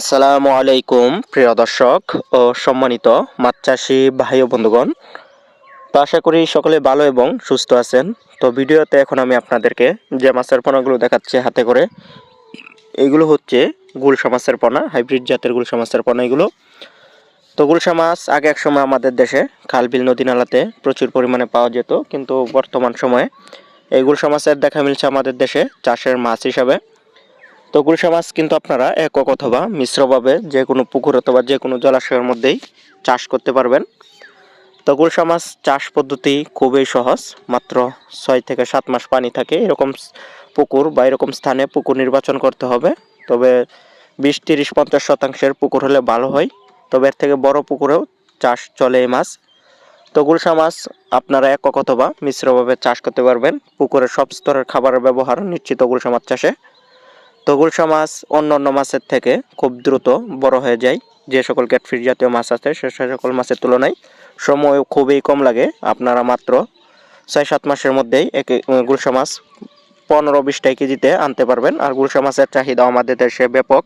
আসসালামু আলাইকুম, প্রিয় দর্শক ও সম্মানিত মাছ চাষি ভাই ও বন্ধুগণ। তো আশা করি সকলে ভালো এবং সুস্থ আছেন। তো ভিডিওতে এখন আমি আপনাদেরকে যে মাছের পোনাগুলো দেখাচ্ছি হাতে করে এইগুলো হচ্ছে গুলশা মাছের পোনা, হাইব্রিড জাতের গুলশা মাছের পোনা এগুলো। তো গুলশা মাছ আগে এক সময় আমাদের দেশে খালবিল নদী নালাতে প্রচুর পরিমাণে পাওয়া যেত, কিন্তু বর্তমান সময়ে এই গুলশা মাছের দেখা মিলছে আমাদের দেশে চাষের মাছ হিসাবে। তো গুলশা মাছ কিন্তু আপনারা একক অথবা মিশ্রভাবে যে কোনো পুকুর অথবা যে কোনো জলাশয়ের মধ্যেই চাষ করতে পারবেন। তো গুলশা মাছ চাষ পদ্ধতি খুবই সহজ, মাত্র ছয় থেকে সাত মাস পানি থাকে, এরকম পুকুর বা এরকম স্থানে পুকুর নির্বাচন করতে হবে। তবে বিশ, তিরিশ, পঞ্চাশ শতাংশের পুকুর হলে ভালো হয়, তবে এর থেকে বড় পুকুরেও চাষ চলে এই মাছ তো গুলশা মাছ আপনারা একক অথবা মিশ্রভাবে চাষ করতে পারবেন। পুকুরের সব স্তরের খাবারের ব্যবহার নিশ্চিত গুলশা মাছ চাষে। তো গুলশা মাছ অন্য অন্য মাছের থেকে খুব দ্রুত বড় হয়ে যায়। যে সকল ক্যাটফিশ জাতীয় মাছ আছে, সে সকল মাছের তুলনায় সময় খুবই কম লাগে। আপনারা মাত্র ছয় সাত মাসের মধ্যেই এক গুলশা মাছ পনেরো বিশটা কেজিতে আনতে পারবেন। আর গুলশা মাছের চাহিদা আমাদের দেশে ব্যাপক।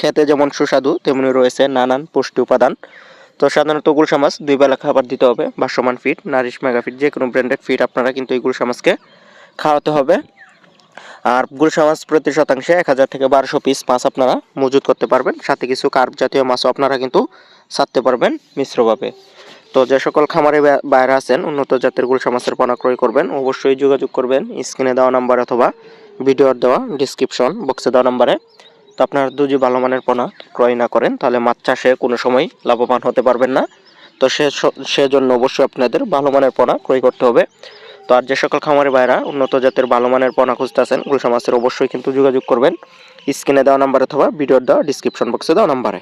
খেতে যেমন সুস্বাদু, তেমনি রয়েছে নানান পুষ্টি উপাদান। তো সাধারণত গুলশা মাছ দুই বেলা খাবার দিতে হবে। ভাসমান ফিট নারিশ মেগা ফিট যে কোনো ব্র্যান্ডেড ফিট আপনারা কিন্তু এই গুলশা মাছকে খাওয়াতে হবে। আর মাছ প্রতি শতাংশে এক হাজার থেকে বারোশো পিস মাছ আপনারা মজুত করতে পারবেন। সাথে কিছু কার্প জাতীয় মাছও আপনারা কিন্তু ছাড়তে পারবেন মিশ্রভাবে। তো যে সকল খামারে বাইরে আছেন, উন্নত জাতের গুলশা পোনা ক্রয় করবেন, অবশ্যই যোগাযোগ করবেন। স্ক্রিনে দেওয়া নাম্বার অথবা ভিডিওর দেওয়া ডিসক্রিপশন বক্সে দেওয়া নাম্বারে। তো আপনারা দুজি ভালো মানের পণা ক্রয় না করেন, তাহলে মাছ চাষে কোনো সময় লাভবান হতে পারবেন না। তো সে সেজন্য অবশ্যই আপনাদের ভালো মানের পণা ক্রয় করতে হবে। তো আর যে সকল খামারি ভাইরা উন্নত জাতের ভালো মানের পোনা খুঁজতেছেন গুলশা মাছের অবশ্যই কিন্তু যোগাযোগ করবেন। স্ক্রিনে দেওয়া নাম্বার অথবা ভিডিওর দেওয়া ডিসক্রিপশন বক্সে দেওয়া নাম্বারে।